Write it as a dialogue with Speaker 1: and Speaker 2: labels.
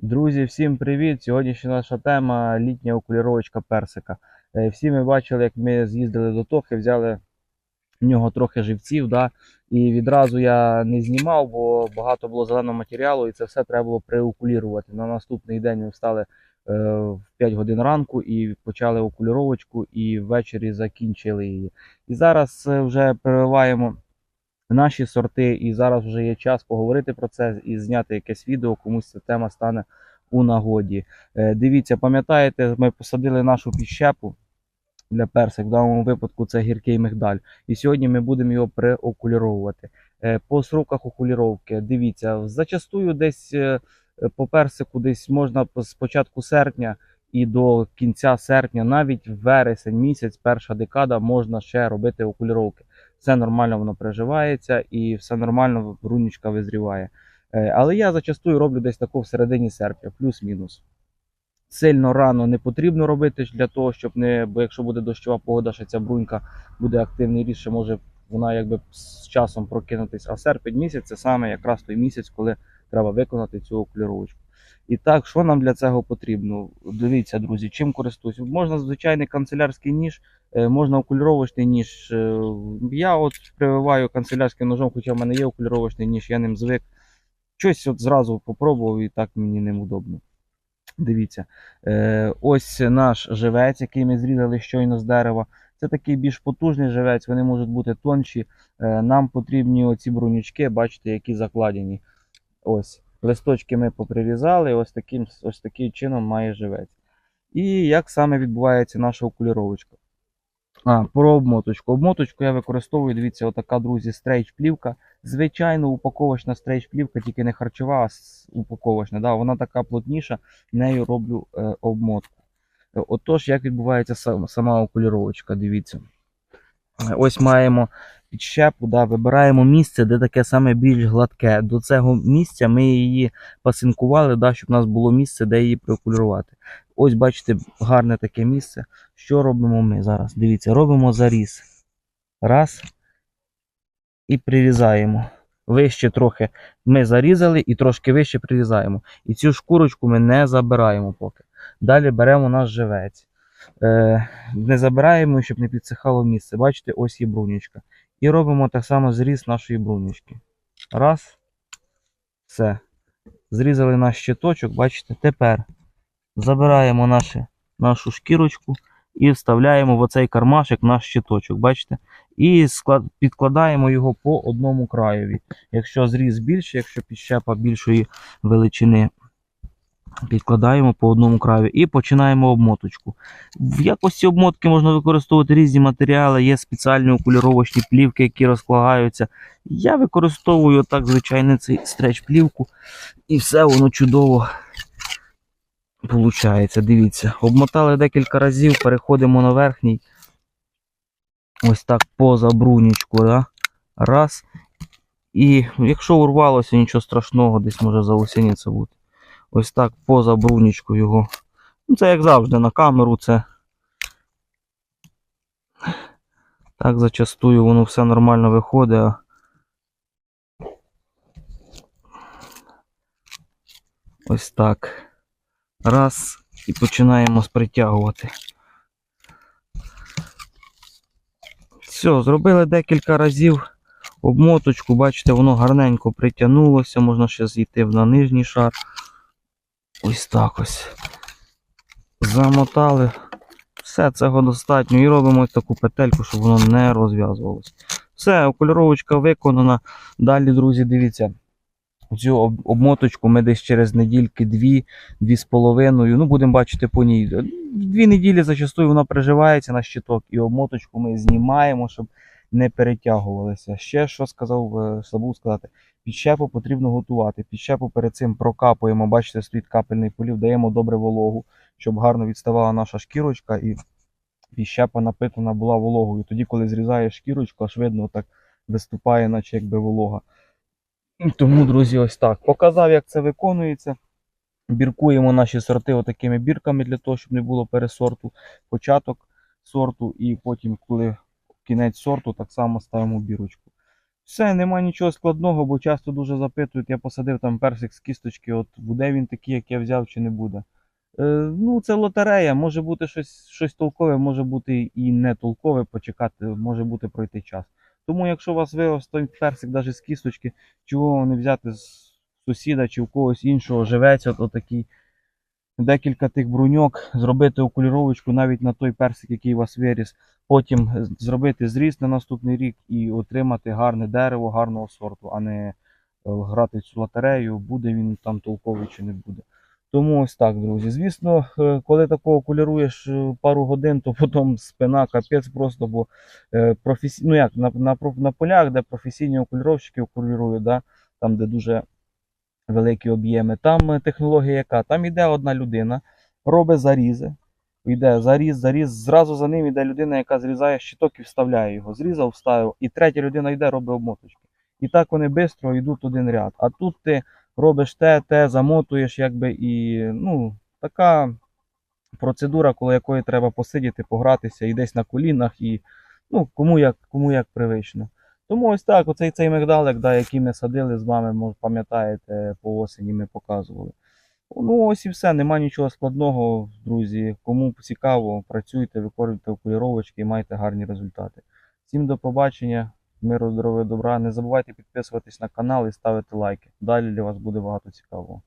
Speaker 1: Друзі, всім привіт! Сьогоднішня наша тема літня окуліровочка персика. Е, Всі ми бачили, як ми з'їздили до Тохи, взяли в нього трохи живців. Да? І відразу я не знімав, бо багато було зеленого матеріалу, і це все треба було приокулірувати. На наступний день ми встали е, в 5 годин ранку і почали окуліровочку, і ввечері закінчили її. І зараз е, вже переливаємо наші сорти, і зараз вже є час поговорити про це і зняти якесь відео, комусь ця тема стане у нагоді. Е, Дивіться, пам'ятаєте, ми посадили нашу підщепу для персик, в даному випадку це гіркий мигдаль. І сьогодні ми будемо його приокуліровувати. Е, По сроках окуліровки, дивіться, зачастую десь е, по персику десь можна з початку серпня і до кінця серпня, навіть вересень місяць, перша декада, можна ще робити окуліровки все нормально воно приживається і все нормально брунічка визріває. Е, Але я зачастую роблю десь тако в середині серпня, плюс-мінус. Сильно рано не потрібно робити для того, щоб не. Бо якщо буде дощова погода, ще ця брунька буде активний ріст, може вона якби з часом прокинутись. А серпень місяць це саме якраз той місяць, коли треба виконати цю окуліровочку. І так, що нам для цього потрібно? Дивіться, друзі, чим користуюсь. Можна звичайний канцелярський ніж, можна окуліровочний ніж. Е, Я от прививаю канцелярським ножом, хоча в мене є окуліровочний ніж, я ним звик. Щось от зразу попробував і так мені ним удобно. Дивіться, Е, ось наш живець, який ми зрізали щойно з дерева. Це такий більш потужний живець, вони можуть бути тонші. Е, Нам потрібні оці брунючки, бачите, які закладені. Ось, листочки ми поприв'язали, ось таким, ось таким чином має живець. І як саме відбувається наша окуліровочка? А, про обмоточку. Обмоточку я використовую, дивіться, отака, друзі, стрейч плівка. Звичайно, упаковочна стрейч плівка, тільки не харчова, а упаковочна. Да, вона така плотніша, нею роблю е, обмотку. Е, Отож, як відбувається сам- сама окуліровочка, дивіться. Ось маємо підщепу, да, вибираємо місце, де таке саме більш гладке. До цього місця ми її пасинкували, да, щоб у нас було місце, де її проокулірувати. Ось бачите, гарне таке місце. Що робимо ми зараз? Дивіться, робимо заріз. Раз. І прирізаємо. Вище трохи ми зарізали і трошки вище прирізаємо. І цю шкурочку ми не забираємо поки. Далі беремо наш живець. Е, не забираємо, щоб не підсихало місце. Бачите, ось є брунічка. І робимо так само зріз нашої брунічки. Раз. Все. Зрізали наш щиточок, бачите, тепер забираємо наші, нашу шкірочку і вставляємо в оцей кармашик наш щиточок, бачите? І склад, підкладаємо його по одному краєві. Якщо зріз більший, якщо підщепа більшої величини, підкладаємо по одному краю і починаємо обмоточку. В якості обмотки можна використовувати різні матеріали, є спеціальні окуліровочні плівки, які розкладаються. Я використовую так, звичайно, цей стреч плівку, і все воно чудово Получається, дивіться, обмотали декілька разів, переходимо на верхній. Ось так поза брунічку, да? раз. І якщо урвалося, нічого страшного, десь може заусеніться бути. Ось так поза брунічку його. Ну, це як завжди на камеру, це. Так зачастую воно все нормально виходить. Ось так. Раз. І починаємо притягувати. Все, зробили декілька разів обмоточку, бачите, воно гарненько притягнулося, можна ще зійти на нижній шар. Ось так ось. Замотали. Все, цього достатньо. І робимо ось таку петельку, щоб воно не розв'язувалося. Все, окольоровочка виконана. Далі, друзі, дивіться. Цю обмоточку ми десь через недільки дві, дві з половиною. Ну, будемо бачити по ній. Дві неділі зачастую вона приживається на щиток, і обмоточку ми знімаємо, щоб не перетягувалися. Ще що сказав, е, забув сказати, підщепу потрібно готувати. Підщепу перед цим прокапуємо, бачите, стоїть капельний полів, даємо добре вологу, щоб гарно відставала наша шкірочка і підщепа напитана була вологою. Тоді, коли зрізаєш шкірочку, аж видно, так виступає, наче якби волога. Тому, друзі, ось так. Показав, як це виконується. Біркуємо наші сорти отакими бірками для того, щоб не було пересорту. Початок сорту, і потім, коли кінець сорту, так само ставимо бірочку. Все, нема нічого складного, бо часто дуже запитують, я посадив там персик з кісточки, от буде він такий, як я взяв, чи не буде. Е, ну, це лотерея, може бути щось, щось толкове, може бути і не толкове, почекати, може бути пройти час. Тому, якщо у вас той персик навіть з кісточки, чого не взяти з сусіда чи у когось іншого живеться, от такий декілька тих бруньок, зробити окуліровочку навіть на той персик, який у вас виріс, потім зробити зріз на наступний рік і отримати гарне дерево гарного сорту, а не е, грати цю лотерею, буде він там толковий чи не буде. Тому ось так, друзі. Звісно, е, коли такого куліруєш е, пару годин, то потім спина капець просто, бо е, професі... ну як, на, на, на полях, де професійні окуліровщики окулірують, да, там, де дуже великі об'єми, там технологія яка? Там йде одна людина, робить зарізи, йде заріз, заріз, зразу за ним йде людина, яка зрізає щиток і вставляє його. Зрізав, вставив, і третя людина йде, робить обмоточки. І так вони швидко йдуть один ряд. А тут ти робиш те, те, замотуєш, якби і ну, така процедура, коли якої треба посидіти, погратися і десь на колінах, і ну, кому як, кому як привично. Тому ось так, оцей цей мигдалик, да, який ми садили з вами, може, пам'ятаєте, по осені ми показували. Ну, ось і все, нема нічого складного, друзі. Кому цікаво, працюйте, виконуйте окуліровочки і майте гарні результати. Всім до побачення, миру, здоров'я, добра. Не забувайте підписуватись на канал і ставити лайки. Далі для вас буде багато цікавого.